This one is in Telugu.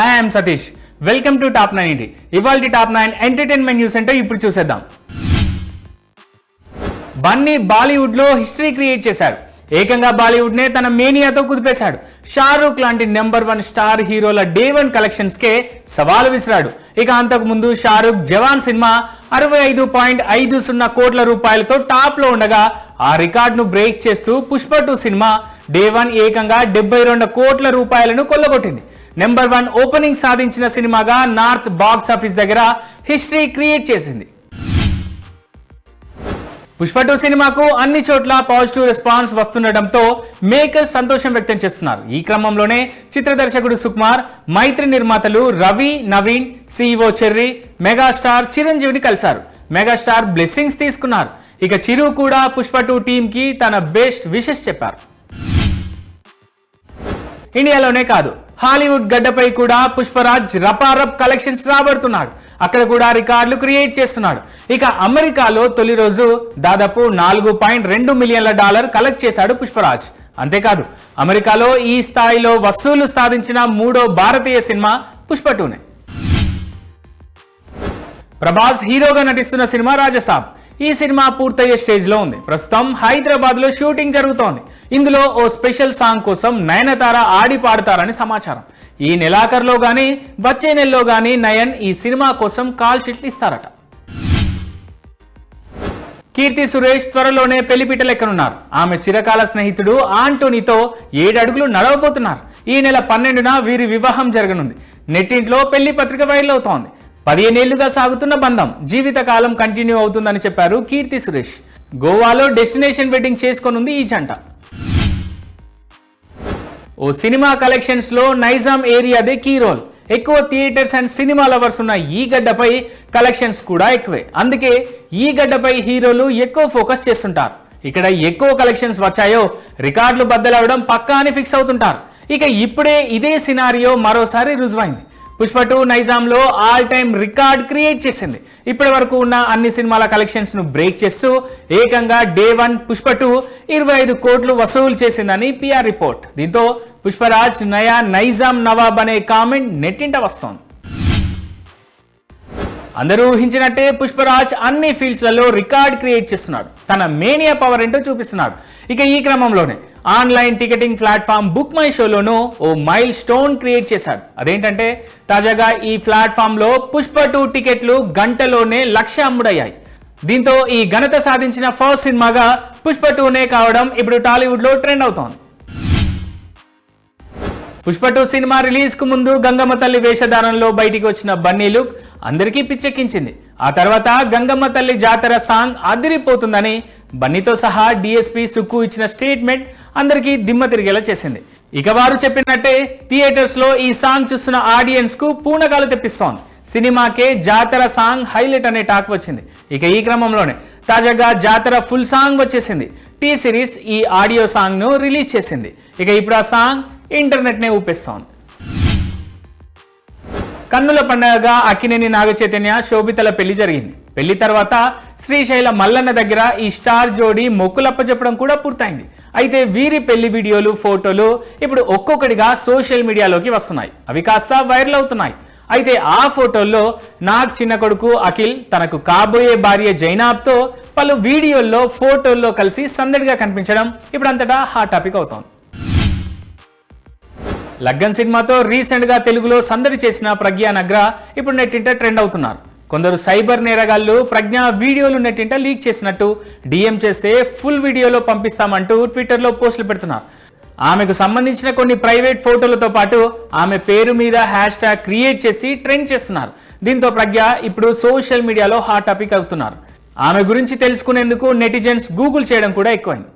Hi I'm Satish welcome to top nine ఇంటి ఇవాళ టాప్ నైన్ ఎంటర్టైన్మెంట్ న్యూస్ అంటే ఇప్పుడు చూసేద్దాం. బన్నీ బాలీవుడ్లో హిస్టరీ క్రియేట్ చేశారు ఏకంగా బాలీవుడ్ నే తన మేనియాతో కుదిపేశాడు. షారూక్ లాంటి నెంబర్ వన్ స్టార్ హీరోల డే వన్ కలెక్షన్స్ కే సవాలు విసిరాడు. ఇక అంతకు ముందు షారూక్ జవాన్ సినిమా అరవై ఐదు పాయింట్ ఐదు సున్నా కోట్ల రూపాయలతో టాప్లో ఉండగా ఆ రికార్డును బ్రేక్ చేస్తూ Pushpa two cinema day one ఏకంగా డెబ్బై రెండు కోట్ల రూపాయలను కొల్లగొట్టింది. నెంబర్ వన్ ఓపెనింగ్ సాధించిన సినిమాగా నార్త్ బాక్స్ ఆఫీస్ దగ్గర హిస్టరీ క్రియేట్ చేసింది. పుష్ప టూ సినిమాకు అన్ని చోట్ల పాజిటివ్ రెస్పాన్స్ వస్తుండటంతో మేకర్స్ సంతోషం వ్యక్తం చేస్తున్నారు. ఈ క్రమంలోనే చిత్ర దర్శకుడు సుకుమార్ మైత్రి నిర్మాతలు రవి నవీన్ సిఇఓ చెర్రీ మెగాస్టార్ చిరంజీవిని కలిశారు. మెగాస్టార్ బ్లెస్సింగ్స్ తీసుకున్నారు. ఇక చిరు కూడా పుష్ప టూ టీమ్కి తన బెస్ట్ విషెస్ చెప్పారు. ఇండియాలోనే కాదు హాలీవుడ్ గడ్డపై కూడా పుష్పరాజ్ రపారప్ కలెక్షన్స్ రాబడుతున్నాడు. అక్కడ కూడా రికార్డులు క్రియేట్ చేస్తున్నాడు. ఇక అమెరికాలో తొలి రోజు దాదాపు నాలుగు పాయింట్ రెండు మిలియన్ల డాలర్ కలెక్ట్ చేశాడు పుష్పరాజ్. అంతేకాదు అమెరికాలో ఈ స్థాయిలో వసూలు సాధించిన మూడో భారతీయ సినిమా పుష్ప టూనే. ప్రభాస్ హీరోగా నటిస్తున్న సినిమా రాజసాబ్. ఈ సినిమా పూర్తయ్యే స్టేజ్లో ఉంది. ప్రస్తుతం హైదరాబాద్లో షూటింగ్ జరుగుతోంది. ఇందులో ఓ స్పెషల్ సాంగ్ కోసం నయనతార ఆడి పాడతారని సమాచారం. ఈ నెలాఖరులో గానీ వచ్చే నెలలో గానీ నయన్ ఈ సినిమా కోసం కాల్ షీట్లు ఇస్తారట. కీర్తి సురేష్ త్వరలోనే పెళ్ళిపీటలెక్కనున్నారు ఆమె చిరకాల స్నేహితుడు ఆంటోనీతో ఏడడుగులు నడవబోతున్నారు. ఈ నెల పన్నెండున వీరి వివాహం జరగనుంది. నెట్టింట్లో పెళ్ళి పత్రిక వైరల్ అవుతోంది. పదిహేనేళ్ళుగా సాగుతున్న బంధం. జీవితకాలం కంటిన్యూ అవుతుందని చెప్పారు కీర్తి సురేష్. గోవాలో డెస్టినేషన్ వెడ్డింగ్ చేసుకోనుంది ఈ జంట. ఓ సినిమా కలెక్షన్స్లో నైజాం ఏరియాదే కీ రోల్. ఎక్కువ థియేటర్స్ అండ్ సినిమా లవర్స్ ఉన్న ఈ గడ్డపై కలెక్షన్స్ కూడా ఎక్కువే. అందుకే ఈ గడ్డపై హీరోలు ఎక్కువ ఫోకస్ చేస్తుంటారు. ఇక్కడ ఎక్కువ కలెక్షన్స్ వచ్చాయో రికార్డులు బద్దలవడం పక్కా అని ఫిక్స్ అవుతుంటారు. ఇక ఇప్పుడే ఇదే సినారియో మరోసారి రుజువైంది. పుష్ప టూ నైజాంలో ఆల్ టైమ్ రికార్డ్ క్రియేట్ చేసింది. ఇప్పటి వరకు ఉన్న అన్ని సినిమాల కలెక్షన్స్ను బ్రేక్ చేస్తూ ఏకంగా డే వన్ పుష్ప టూ ఇరవై ఐదు కోట్లు వసూలు చేసిందని పిఆర్ రిపోర్ట్. దీంతో పుష్పరాజ్ నయా నైజాం నవాబ్ అనే కామెంట్ నెట్టింట వస్తోంది. అందరూ ఊహించినట్టే పుష్పరాజ్ అన్ని ఫీల్డ్స్లలో రికార్డ్ క్రియేట్ చేస్తున్నాడు. తన మేనియా పవర్ ఏంటో చూపిస్తున్నాడు. ఇక ఈ క్రమంలోనే online ticketing platform book my షోలోనూ ఓ మైల్ స్టోన్ క్రియేట్ చేశారు. అదేంటంటే తాజాగా ఈ ప్లాట్ఫామ్లో పుష్ప టూ టికెట్లు గంటలోనే లక్ష అమ్ముడయ్యాయి. దీంతో ఈ ఘనత సాధించిన ఫస్ట్ సినిమాగా పుష్ప టూనే కావడం ఇప్పుడు టాలీవుడ్లో ట్రెండ్ అవుతోంది. పుష్ప టూ సినిమా రిలీజ్కు ముందు గంగమ్మ తల్లి వేషధారణలో బయటికి వచ్చిన బన్నీ లుక్ అందరికీ పిచ్చెక్కించింది. ఆ తర్వాత గంగమ్మ తల్లి జాతర సాంగ్ అదిరిపోతుందని బన్నీతో సహా డిఎస్పీ సుక్కు ఇచ్చిన స్టేట్మెంట్ అందరికీ దిమ్మ తిరిగేలా చేసింది. ఇక వారు చెప్పినట్టే థియేటర్స్లో ఈ సాంగ్ చూస్తున్న ఆడియన్స్కు పూనకాలు తెప్పిస్తోంది. సినిమాకే జాతర సాంగ్ హైలైట్ అనే టాక్ వచ్చింది. ఇక ఈ క్రమంలోనే తాజాగా జాతర ఫుల్ సాంగ్ వచ్చేసింది. టీ సిరీస్ ఈ ఆడియో సాంగ్ను రిలీజ్ చేసింది. ఇక ఇప్పుడు ఆ సాంగ్ ఇంటర్నెట్ నే ఊపేస్తోంది. కన్నుల పండగగా అక్కినేని నాగచైతన్య శోభితల పెళ్ళి జరిగింది. పెళ్ళి తర్వాత శ్రీశైల మల్లన్న దగ్గర ఈ స్టార్ జోడీ మొక్కులప్ప చెప్పడం కూడా పూర్తయింది. అయితే వీరి పెళ్ళి వీడియోలు ఫోటోలు ఇప్పుడు ఒక్కొక్కటిగా సోషల్ మీడియాలోకి వస్తున్నాయి. అవి కాస్త వైరల్ అవుతున్నాయి. అయితే ఆ ఫోటోల్లో నాగ్ చిన్న కొడుకు అఖిల్ తనకు కాబోయే భార్య జైనాబ్తో పలు వీడియోల్లో ఫోటోల్లో కలిసి సందడిగా కనిపించడం ఇప్పుడు అంతటా హాట్ టాపిక్ అవుతోంది. లగ్గన్ సినిమాతో రీసెంట్గా తెలుగులో సందడి చేసిన ప్రజ్ఞా నగ్ర ఇప్పుడు నెట్టింట ట్రెండ్ అవుతున్నారు. కొందరు సైబర్ నేరగాళ్ళు ప్రజ్ఞ వీడియోలు నెట్టింట లీక్ చేసినట్టు. డిఎం చేస్తే ఫుల్ వీడియోలో పంపిస్తామంటూ ట్విట్టర్లో పోస్టులు పెడుతున్నారు ఆమెకు సంబంధించిన కొన్ని ప్రైవేట్ ఫోటోలతో పాటు ఆమె పేరు మీద హ్యాష్ ట్యాగ్ క్రియేట్ చేసి ట్రెండ్ చేస్తున్నారు. దీంతో ప్రజ్ఞ ఇప్పుడు సోషల్ మీడియాలో హాట్ టాపిక్ అవుతున్నారు. ఆమె గురించి తెలుసుకునేందుకు నెటిజన్స్ గూగుల్ చేయడం కూడా ఎక్కువైంది.